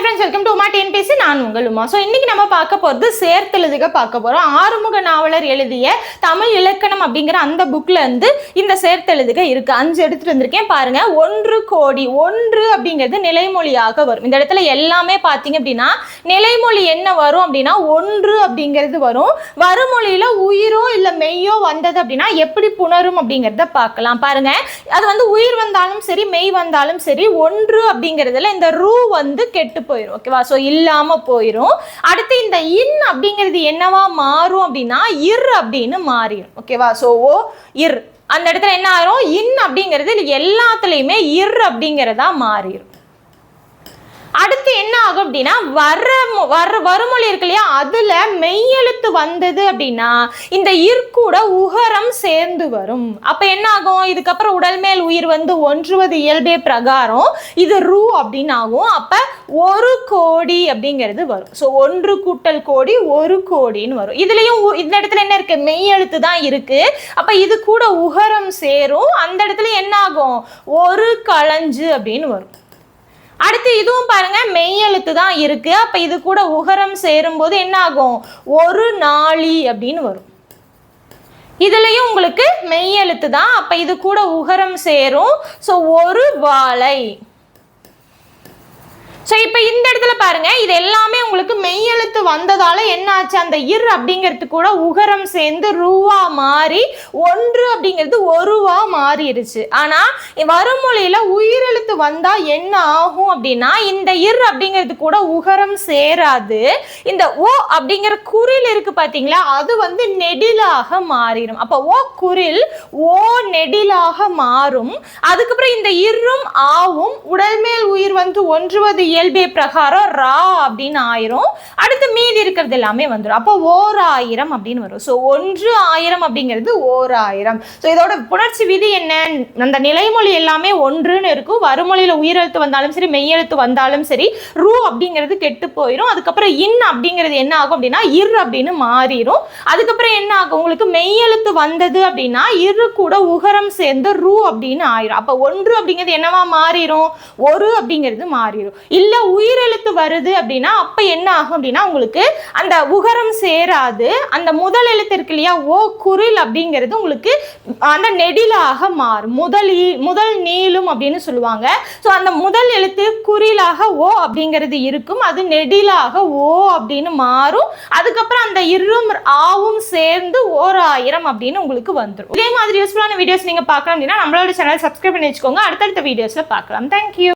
Friends welcome to Uma TNPSC நான் உங்கள் Uma. So இன்னைக்கு நம்ம பார்க்க போகிறது சேர்த்தெழுதுக பார்க்க போகிறோம் ஆறுமுக நாவலர் எழுதிய தமிழ் இலக்கணம் அப்படிங்கிற அந்த புக்கில் இருந்து இந்த சேர்த்தெழுதுக இருக்குது அஞ்சு எடுத்துகிட்டு வந்திருக்கேன். பாருங்கள் ஒன்று கோடி ஒன்று அப்படிங்கிறது நிலைமொழியாக வரும். இந்த இடத்துல எல்லாமே பார்த்தீங்க அப்படின்னா நிலைமொழி என்ன வரும் அப்படின்னா ஒன்று அப்படிங்கிறது வரும். வருமொழியில் உயிரோ இல்லை மெய்யோ வந்தது அப்படின்னா எப்படி புணரும் அப்படிங்கிறத பார்க்கலாம். பாருங்கள் அது வந்து உயிர் வந்தாலும் சரி மெய் வந்தாலும் சரி ஒன்று அப்படிங்கிறதுல இந்த ரூ வந்து கெட்டு போயிடும் ஓகேவா ஸோ இல்லாமல் போயிடும் அடுத்து இந்த இன் அப்படிங்கிறது என்னவா மாறும் அப்படின்னா இர் அப்படின்னு மாறிடும் ஓகேவா ஸோ ஓ இர். அந்த இடத்துல என்ன ஆயிரும்? இன் அப்படிங்கிறது எல்லாத்துலேயுமே இர் அப்படிங்கிறதா மாறிடும் அடுத்து என்ன ஆகும் அப்படின்னா வர வர வருமொழி இருக்கு இல்லையா அதுல மெய்யெழுத்து வந்தது அப்படின்னா இந்த இற்கூட உகரம் சேர்ந்து வரும். அப்ப என்ன ஆகும்? இதுக்கப்புறம் உடல் மேல் உயிர் வந்து ஒன்றுவது இயல்பே பிரகாரம் இது ரூ அப்படின்னு ஆகும். அப்ப ஒரு கோடி அப்படிங்கிறது வரும். ஸோ ஒன்று கூட்டல் கோடி ஒரு கோடின்னு வரும். இதுலயும் உ- இந்த இடத்துல என்ன இருக்கு? மெய்யெழுத்து தான் இருக்கு. அப்ப இது கூட உகரம் சேரும். அந்த இடத்துல என்ன ஆகும்? ஒரு களஞ்சு அப்படின்னு வரும். அடுத்து இதுவும் பாருங்க மெய்யெழுத்து தான் இருக்கு. அப்ப இது கூட உகரம் சேரும்போது என்ன ஆகும்? ஒரு நாளி அப்படின்னு வரும். இதுலயும் உங்களுக்கு மெய்யெழுத்து தான். அப்ப இது கூட உகரம் சேரும். ஸோ ஒரு வாழை. ஸோ இப்போ இந்த இடத்துல பாருங்க இது எல்லாமே உங்களுக்கு மெய்யெழுத்து வந்ததால என்ன ஆச்சு? அந்த இர் அப்படிங்கிறது கூட உகரம் சேர்ந்து ரூவா மாறி ஒன்று அப்படிங்கிறது ஒருவா மாறிடுச்சு. ஆனா வருமொழியில உயிரெழுத்து வந்தா என்ன ஆகும் அப்படின்னா இந்த இர் அப்படிங்கிறது கூட உகரம் சேராது. இந்த ஓ அப்படிங்கிற குரில் இருக்கு பாத்தீங்களா அது வந்து நெடிலாக மாறிடும். அப்போ ஓ குரில் ஓ நெடிலாக மாறும். அதுக்கப்புறம் இந்த இர்ரும் ஆவும் உடல் மேல் உயிர் வந்து ஒன்றுவது இயல்பே பிரகாரம் ரா அப்படின்னு ஆயிரும். அடுத்து மீதி இருக்கிறது எல்லாமே வந்துடும் அப்போ ஓர் ஆயிரம் அப்படின்னு வரும். ஸோ ஒன்று ஆயிரம் அப்படிங்கிறது ஓர் ஆயிரம் ஸோ இதோட புணர்ச்சி விதி என்ன? அந்த நிலைமொழி எல்லாமே ஒன்றுன்னு இருக்கும். வறுமொழியில் உயிரெழுத்து வந்தாலும் சரி மெய்யெழுத்து வந்தாலும் சரி ரூ அப்படிங்கிறது கெட்டு போயிடும் அதுக்கப்புறம் இன் அப்படிங்கிறது என்ன ஆகும் அப்படின்னா இர் அப்படின்னு மாறிடும் அதுக்கப்புறம் என்ன ஆகும்? உங்களுக்கு மெய்யெழுத்து வந்தது அப்படின்னா இரு கூட உகரம் சேர்ந்து ரூ அப்படின்னு ஆயிரும். அப்போ ஒன்று அப்படிங்கிறது என்னவா மாறிடும் ஒரு அப்படிங்கிறது மாறிடும் இல்லை உயிரெழுத்து வருது அப்படின்னா அப்போ என்ன ஆகும் அப்படின்னா உங்களுக்கு அந்த உகரம் சேராது. அந்த முதல் எழுத்து இருக்கு இல்லையா ஓ குரில் அப்படிங்கிறது உங்களுக்கு அந்த நெடிலாக மாறும். முதல் முதல் நீளும் அப்படின்னு சொல்லுவாங்க. ஸோ அந்த முதல் எழுத்து குறிலாக ஓ அப்படிங்கிறது இருக்கும். அது நெடிலாக ஓ அப்படின்னு மாறும். அதுக்கப்புறம் அந்த இரும் ஆவும் சேர்ந்து ஓர் ஆயிரம் அப்படின்னு உங்களுக்கு வந்துடும் இதே மாதிரி யூஸ்ஃபுல்லான வீடியோஸ் நீங்கள் பார்க்கலாம் அப்படின்னா நம்மளோட சேனல் சப்ஸ்கிரைப் பண்ணி வச்சுக்கோங்க. அடுத்தடுத்த வீடியோஸில் பார்க்கலாம். தேங்க்யூ